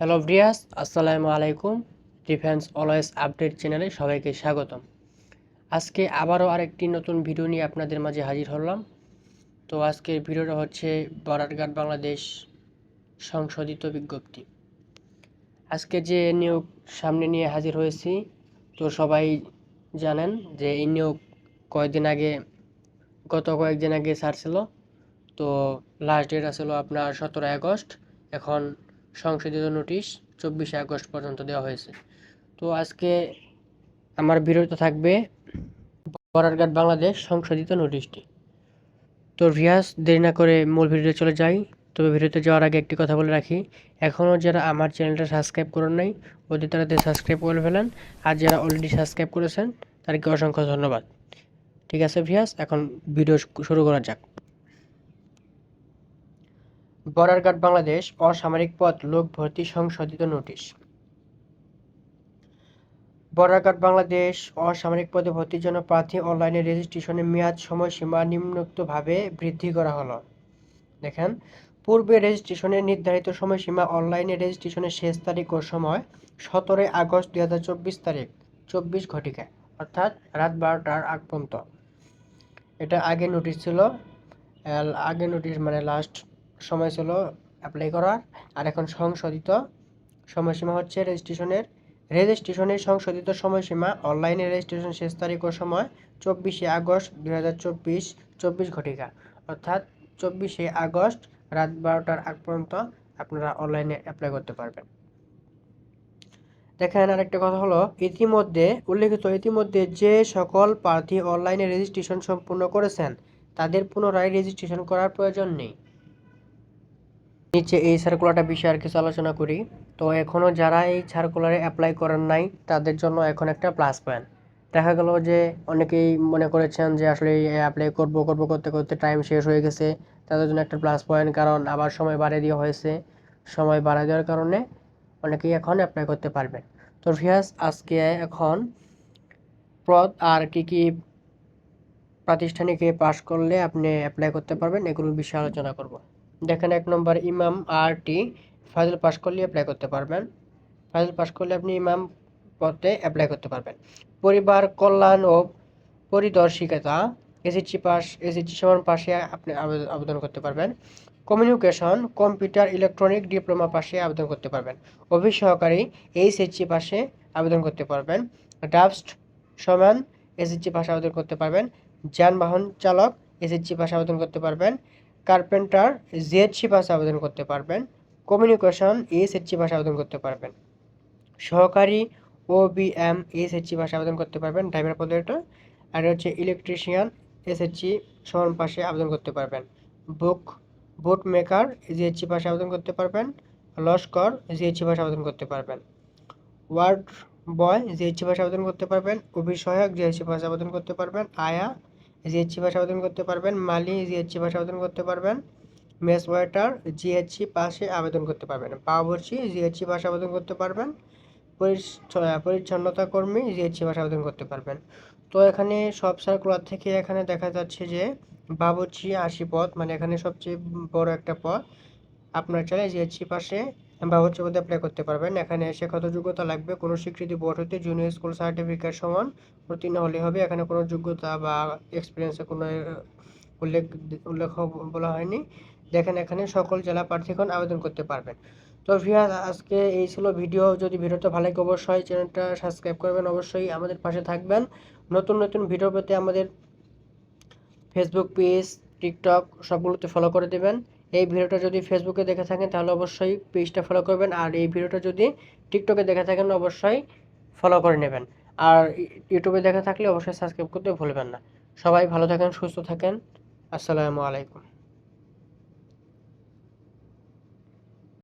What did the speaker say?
Hello ভিয়াস আসসালামু আলাইকুম defence always update চ্যানেলে সবাইকে স্বাগতম। আজকে আবারও আরেকটি নতুন ভিডিও নিয়ে আপনাদের মাঝে হাজির হলাম। তো আজকের ভিডিওটা হচ্ছে বরারঘাট বাংলাদেশ সংশোধিত বিজ্ঞপ্তি। আজকে যে নিয়োগ সামনে নিয়ে হাজির হয়েছি, তো সবাই জানেন যে এই নিয়োগ কয়েকদিন আগে, গত কয়েকদিন আগে ছাড়ছিল। তো লাস্ট ডেট আসলো আপনার সতেরো আগস্ট। এখন সংশোধিত নোটিশ চব্বিশে আগস্ট পর্যন্ত দেওয়া হয়েছে। তো আজকে আমার বিরত থাকবে বরারঘাট, বাংলাদেশ সংশোধিত নোটিশটি। তো রিয়াজ দেরি না করে মূল ভিডিওতে চলে যাই। তবে ভিডিওতে যাওয়ার আগে একটি কথা বলে রাখি, এখনও যারা আমার চ্যানেলটা সাবস্ক্রাইব করেন নাই, অতি তাড়াতাড়ি সাবস্ক্রাইব করে ফেলেন। আর যারা অলরেডি সাবস্ক্রাইব করেছেন, তাদেরকে অসংখ্য ধন্যবাদ। ঠিক আছে ভিয়াস, এখন ভিডিও শুরু করা যাক। বরারঘাট বাংলাদেশ অসামরিক পদ লোক ভর্তি সংশোধিত নোটিশ। বরারঘাট বাংলাদেশ অসামরিক পদে ভর্তির জন্য প্রার্থী অনলাইনে রেজিস্ট্রেশনের মেয়াদ সময়সীমা নিম্নোক্তভাবে বৃদ্ধি করা হলো। দেখেন, পূর্বে রেজিস্ট্রেশনের নির্ধারিত সময়সীমা অনলাইনে রেজিস্ট্রেশনের শেষ তারিখ ও সময় সতেরোই আগস্ট দুই হাজার চব্বিশ তারিখ, চব্বিশ ঘটিকা অর্থাৎ রাত বারোটার আগ পর্যন্ত। এটা আগে নোটিশ ছিল আগে নোটিশ মানে লাস্ট সময় ছিল অ্যাপ্লাই করার। আর এখন সংশোধিত সময়সীমা হচ্ছে রেজিস্ট্রেশনের রেজিস্ট্রেশনের সংশোধিত সময়সীমা অনলাইনে রেজিস্ট্রেশন শেষ তারিখ ও সময় চব্বিশে আগস্ট দুই হাজার চব্বিশ চব্বিশ ঘটিকা। অর্থাৎ চব্বিশে আগস্ট রাত বারোটার আগ পর্যন্ত আপনারা অনলাইনে অ্যাপ্লাই করতে পারবেন। দেখেন আরেকটা কথা হলো, ইতিমধ্যে, উল্লেখিত ইতিমধ্যে যে সকল প্রার্থী অনলাইনে রেজিস্ট্রেশন সম্পূর্ণ করেছেন, তাদের পুনরায় রেজিস্ট্রেশন করার প্রয়োজন নেই। নিচে এই সার্কুলারটা বিষয়ে আর কিছু আলোচনা করি। তো এখনও যারা এই সার্কুলারে অ্যাপ্লাই করেন নাই, তাদের জন্য এখন একটা প্লাস পয়েন্ট দেখা গেল যে অনেকেই মনে করেছেন যে আসলে অ্যাপ্লাই করব করব করতে করতে টাইম শেষ হয়ে গেছে। তাদের জন্য একটা প্লাস পয়েন্ট কারণ আবার সময় বাড়িয়ে দেওয়া হয়েছে। সময় বাড়িয়ে দেওয়ার কারণে অনেকেই এখন অ্যাপ্লাই করতে পারবেন তো ভিয়াস আজকে এখন পদ আর কি কি প্রাতিষ্ঠানিকে পাশ করলে আপনি অ্যাপ্লাই করতে পারবেন, এগুলোর বিষয়ে আলোচনা করব। দেখেন এক নম্বর ইমাম আর টি ফাজিল পাশ করলে অ্যাপ্লাই করতে পারবেন। ফাজিল পাশ করলে আপনি ইমাম পদে অ্যাপ্লাই করতে পারবেন। পরিবার কল্যাণ ও পরিদর্শিকতা, এসএসসি পাস এসএসসি সমান পাশে আপনি আবেদন করতে পারবেন। কমিউনিকেশন, কম্পিউটার, ইলেকট্রনিক ডিপ্লোমা পাশে আবেদন করতে পারবেন। অফিস সহকারী, এইচএসসি পাশে আবেদন করতে পারবেন। ডাবস্ট সমান এসএসসি পাশে আবেদন করতে পারবেন। যানবাহন চালক, এসএসসি পাশে আবেদন করতে পারবেন। কার্পেন্টার জিএসসি পাশে আবেদন করতে পারবেন, কমিউনিকেশন এসএসসি পাশে আবেদন করতে পারবেন, সহকারী ও বিএম এসএসসি পাশে আবেদন করতে পারবেন ড্রাইভার পদের এটা আর হচ্ছে ইলেকট্রিশিয়ান এসএসসি সমান পাশে আবেদন করতে পারবেন বুক বুট মেকার জিএসসি পাশে আবেদন করতে পারবেন, লস্কর জিএসসি পাশে আবেদন করতে পারবেন ওয়ার্ড বয় জিএসসি পাশে আবেদন করতে পারবেন অফিস সহায়ক জিএসসি পাশে আবেদন করতে পারবেন, আয়া জিএসসি পাশে আবেদন করতে পারবেন, মালি জিএসসি পাশে আবেদন করতে পারবেন মেস ওয়েটার জিএসসি পাশে আবেদন করতে পারবেন, পাওয়াবর্ষী জিএসসি পাশে আবেদন করতে পারবেন পরিচ্ছন্নতা কর্মী জিএসসি পাশে আবেদন করতে পারবেন। তো এখানে সব সার্কুলার থেকে এখানে দেখা যাচ্ছে যে বাবুর্চি আশি পদ মানে এখানে সবচেয়ে বড় একটা পদ, আপনার চাইলে জিএসসি পাশে বাবুর্চি পদে অ্যাপ্লাই করতে পারবেন। এখানে শিক্ষাগত যোগ্যতা লাগবে? কোনো স্বীকৃতি বোর্ড হতে জুনিয়র স্কুল সার্টিফিকেট সমান উত্তীর্ণ হলে হবে। এখানে কোনো যোগ্যতা বা এক্সপিরিয়েন্সে কোনো উল্লেখ উল্লেখ বলা হয়নি। দেখেন এখানে সকল জেলা প্রার্থীগণ আবেদন করতে পারবেন। তো ভিয়াস আজকে এই ছিল ভিডিও যদি ভিডিওটা ভালো লাগে, অবশ্যই চ্যানেলটা সাবস্ক্রাইব করবেন। অবশ্যই আমাদের পাশে থাকবেন। নতুন নতুন ভিডিও পেতে আমাদের ফেসবুক পেজ টিকটক সবগুলোতে ফলো করে দেবেন। এই ভিডিওটা যদি ফেসবুকে দেখে থাকেন, তাহলে অবশ্যই পেজটা ফলো করবেন। আর এই ভিডিওটা যদি টিকটকে দেখে থাকেন, অবশ্যই ফলো করে নেবেন। আর ইউটিউবে দেখা থাকলে অবশ্যই সাবস্ক্রাইব করতে ভুলবেন না। সবাই ভালো থাকেন, সুস্থ থাকেন। আসসালামু আলাইকুম।